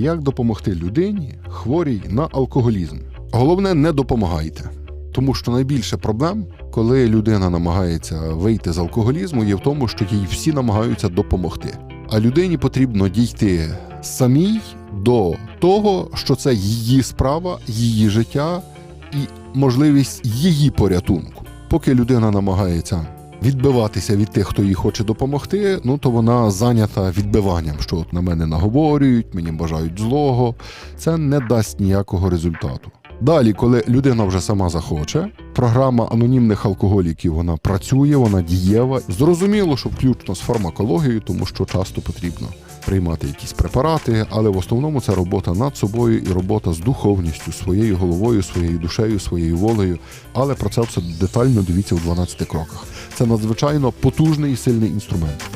як допомогти людині, хворій на алкоголізм. Головне, не допомагайте. Тому що найбільше проблем, коли людина намагається вийти з алкоголізму, є в тому, що їй всі намагаються допомогти. А людині потрібно дійти самій до того, що це її справа, її життя і можливість її порятунку. Поки людина намагається відбиватися від тих, хто їй хоче допомогти, ну то вона зайнята відбиванням, що от на мене наговорюють, мені бажають злого. Це не дасть ніякого результату. Далі, коли людина вже сама захоче, програма анонімних алкоголіків вона працює, вона дієва. Зрозуміло, що включно з фармакологією, тому що часто потрібно приймати якісь препарати, але в основному це робота над собою і робота з духовністю, своєю головою, своєю душею, своєю волею. Але про це все детально дивіться в 12 кроках. Це надзвичайно потужний і сильний інструмент.